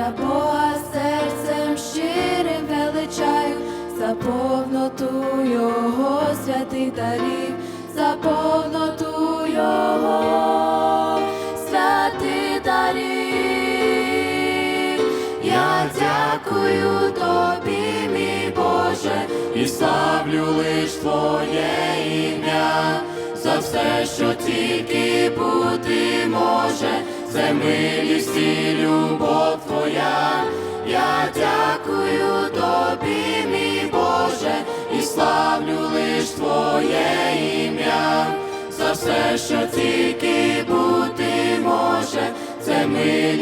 Я Бога серцем щирим величаю, за повноту Його святих дарів, за повноту Його святих дарів. Я дякую тобі, мій Боже, і славлю лиш Твоє ім'я за все, що тільки бути це милість і любов Твоя. Я дякую тобі, мій Боже, і славлю лиш Твоє ім'я за все, що тільки бути може, це милість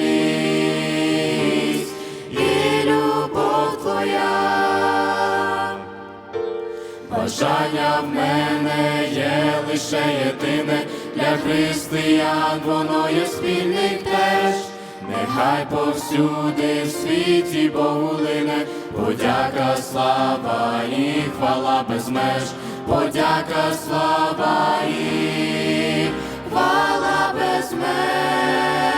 і любов Твоя. Бажання в мене є лише єдине для християн, воно є спільник теж. Нехай повсюди в світі лине, подяка, слава і хвала без меж, подяка, слава і хвала без меж.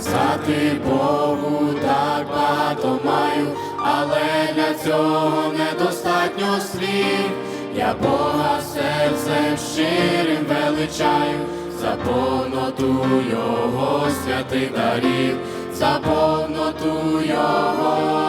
Сказати Богу так багато маю, але для цього недостатньо слів. Я Бога серцем щирим величаю, за повноту Його святих дарів, за повноту Його